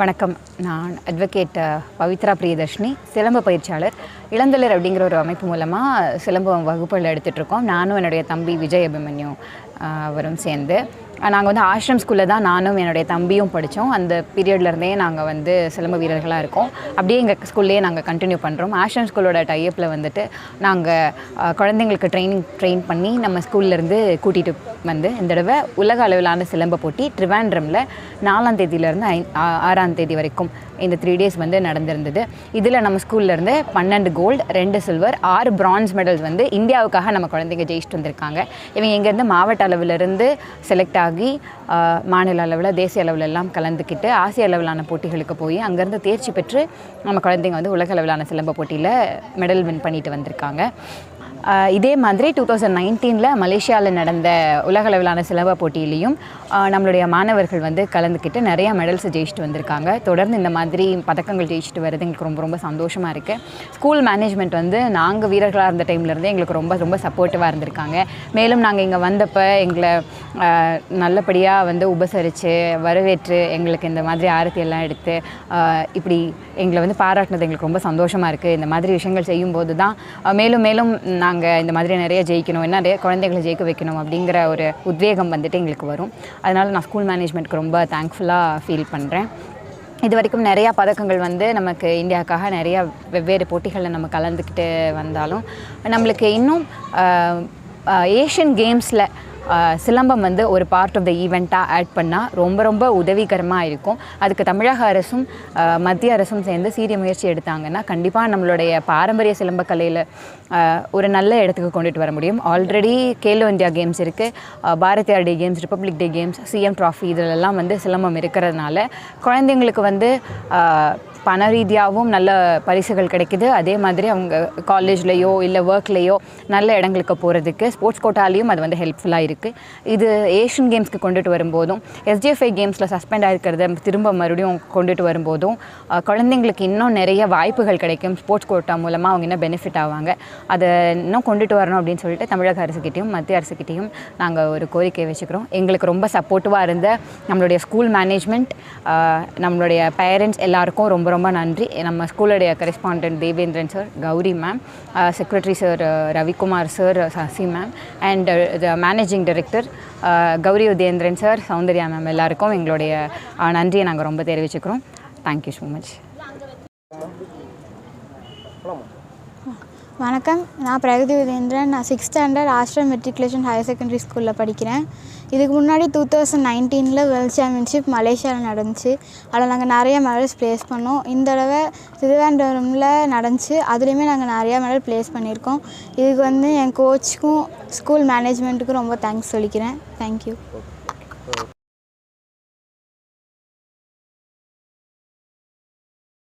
வணக்கம். நான் அட்வொகேட் பவித்ரா பிரியதர்ஷினி சிலம்ப பயிற்சியாளர் இளந்தலர் அப்படிங்கிற ஒரு அமைப்பு மூலமாக சிலம்பம் வகுப்புகள் எடுத்துகிட்ருக்கோம் நானும் என்னுடைய தம்பி விஜய் அபிமன்யு அவரும் சேர்ந்து. நாங்கள் வந்து ஆஷ்ரம் ஸ்கூலில் தான் நானும் என்னுடைய தம்பியும் படித்தோம் அந்த பீரியட்லேருந்தே நாங்கள் வந்து சிலம்ப வீரர்களாக இருக்கோம். அப்படியே எங்கள் ஸ்கூல்லேயே நாங்கள் கண்டினியூ பண்ணுறோம் ஆஷ்ரம் ஸ்கூலோட டைப்பில் வந்துட்டு நாங்கள் குழந்தைங்களுக்கு ட்ரைனிங் ட்ரெயின் பண்ணி நம்ம ஸ்கூல்லேருந்து கூட்டிகிட்டு வந்து இந்த தடவை உலக அளவிலான சிலம்ப போட்டி ட்ரிவாண்ட்ரமில் நாலாம் தேதியிலேருந்து ஐ ஆறாம் தேதி வரைக்கும் இந்த த்ரீ டேஸ் வந்து நடந்திருந்தது. இதில் நம்ம ஸ்கூல்லேருந்து பன்னெண்டு கோல்டு ரெண்டு சில்வர் ஆறு பிரான்ஸ் மெடல்ஸ் வந்து இந்தியாவுக்காக நம்ம குழந்தைங்க ஜெயிச்சுட்டு வந்திருக்காங்க. இவங்க இங்கேருந்து மாவட்ட அளவிலிருந்து செலக்ட் ஆகி மாநில அளவில் தேசிய அளவில் எல்லாம் கலந்துக்கிட்டு ஆசிய அளவிலான போட்டிகளுக்கு போய் அங்கேருந்து தேர்ச்சி பெற்று நம்ம குழந்தைங்க வந்து உலக அளவிலான சிலம்ப போட்டியில் மெடல் வின் பண்ணிட்டு வந்திருக்காங்க. இதே மாதிரி டூ தௌசண்ட் நைன்டீனில் மலேசியாவில் நடந்த உலகளவிலான சிலம்ப போட்டியிலையும் நம்மளுடைய மாணவர்கள் வந்து கலந்துக்கிட்டு நிறையா மெடல்ஸ் ஜெயிச்சுட்டு வந்திருக்காங்க. தொடர்ந்து இந்த மாதிரி பதக்கங்கள் ஜெயிச்சுட்டு வர்றது எங்களுக்கு ரொம்ப ரொம்ப சந்தோஷமாக இருக்குது ஸ்கூல் மேனேஜ்மெண்ட் வந்து நாங்கள் வீரர்களாக இருந்த டைம்லேருந்தே எங்களுக்கு ரொம்ப ரொம்ப சப்போர்ட்டிவாக இருந்திருக்காங்க. மேலும் நாங்கள் இங்கே வந்தப்போ எங்களை நல்லபடியாக வந்து உபசரித்து வரவேற்று எங்களுக்கு இந்த மாதிரி ஆரத்தி எல்லாம் எடுத்து இப்படி எங்களை வந்து பாராட்டினது எங்களுக்கு ரொம்ப சந்தோஷமாக இருக்குது இந்த மாதிரி விஷயங்கள் செய்யும்போது தான் மேலும் மேலும் நாங்கள் இந்த மாதிரி நிறைய ஜெயிக்கணும் என்ன நிறைய குழந்தைகளை ஜெயிக்க வைக்கணும் அப்படிங்கிற ஒரு உத்வேகம் வந்துட்டு எங்களுக்கு வரும். அதனால் நான் ஸ்கூல் மேனேஜ்மெண்ட்க்கு ரொம்ப தேங்க்ஃபுல்லாக ஃபீல் பண்ணுறேன் இது வரைக்கும் நிறையா பதக்கங்கள் வந்து நமக்கு இந்தியாவுக்காக நிறையா வெவ்வேறு போட்டிகளில் நம்ம கலந்துக்கிட்டு வந்தாலும் நம்மளுக்கு இன்னும் ஏஷியன் கேம்ஸில் சிலம்பம் வந்து ஒரு பார்ட் ஆஃப் த ஈவெண்ட்டாக ஆட் பண்ணால் ரொம்ப ரொம்ப உதவிகரமாக இருக்கும். அதுக்கு தமிழக அரசும் மத்திய அரசும் சேர்ந்து சீரிய முயற்சி எடுத்தாங்கன்னா கண்டிப்பாக நம்மளுடைய பாரம்பரிய சிலம்பக்கலையில் ஒரு நல்ல இடத்துக்கு கொண்டுட்டு வர முடியும். ஆல்ரெடி கேலோ இந்தியா கேம்ஸ் இருக்குது Bharathiyar day games republic day games CM trophy இதிலெல்லாம் வந்து சிலம்பம் இருக்கிறதுனால குழந்தைங்களுக்கு வந்து பண ரீதியாகவும் நல்ல பரிசுகள் கிடைக்குது. அதே மாதிரி அவங்க காலேஜ்லேயோ இல்லை ஒர்க்லேயோ நல்ல இடங்களுக்கு போகிறதுக்கு ஸ்போர்ட்ஸ் கோட்டாலேயும் அது வந்து ஹெல்ப்ஃபுல்லாக இருக்குது இது ஏஷியன் கேம்ஸ்க்கு கொண்டுட்டு வரும்போதும் எஸ்டிஎஃப்ஐ கேம்ஸில் சஸ்பெண்ட் ஆகிருக்கிறத திரும்ப மறுபடியும் கொண்டுட்டு வரும்போதும் குழந்தைங்களுக்கு இன்னும் நிறைய வாய்ப்புகள் கிடைக்கும். ஸ்போர்ட்ஸ் கோட்டா மூலமாக அவங்க இன்னும் பெனிஃபிட் ஆவாங்க. அதை இன்னும் கொண்டுட்டு வரணும் அப்படின்னு சொல்லிட்டு தமிழக அரசுக்கிட்டையும் மத்திய அரசுக்கிட்டையும் நாங்கள் ஒரு கோரிக்கை வச்சுக்கிறோம். எங்களுக்கு ரொம்ப சப்போர்ட்டிவாக இருந்த நம்மளுடைய ஸ்கூல் மேனேஜ்மெண்ட் நம்மளுடைய பேரண்ட்ஸ் எல்லாருக்கும் ரொம்ப ரொம்ப நன்றி. நம்ம ஸ்கூலுடைய correspondent Devendran sir Gowri ma'am secretary sir Ravikumar sir Sasi ma'am and managing managing director Gowri Udhayendran sir Soundarya ma'am எல்லாருக்கும் எங்களுடைய uh, நன்றியை நாங்கள் ரொம்ப தெரிவிச்சுக்கிறோம். தேங்க்யூ ஸோ மச் வணக்கம். நான் பிரகதி உதேந்திரன் நான் sixth standard Astral matriculation higher secondary ஸ்கூலில் படிக்கிறேன். இதுக்கு முன்னாடி டூ தௌசண்ட் நைன்டீனில் வேர்ல்ட் சாம்பியன்ஷிப் மலேசியாவில் நடந்துச்சு. அதில் நாங்கள் நிறைய மெடல்ஸ் ப்ளேஸ் பண்ணோம். இந்த தடவை திருவேண்டரமில் நடந்துச்சு. அதுலேயுமே நாங்கள் நிறையா மெடல் ப்ளேஸ் பண்ணியிருக்கோம். இதுக்கு வந்து என் கோச்சுக்கும் ஸ்கூல் மேனேஜ்மெண்ட்டுக்கும் ரொம்ப தேங்க்ஸ் சொல்லிக்கிறேன். தேங்க்யூ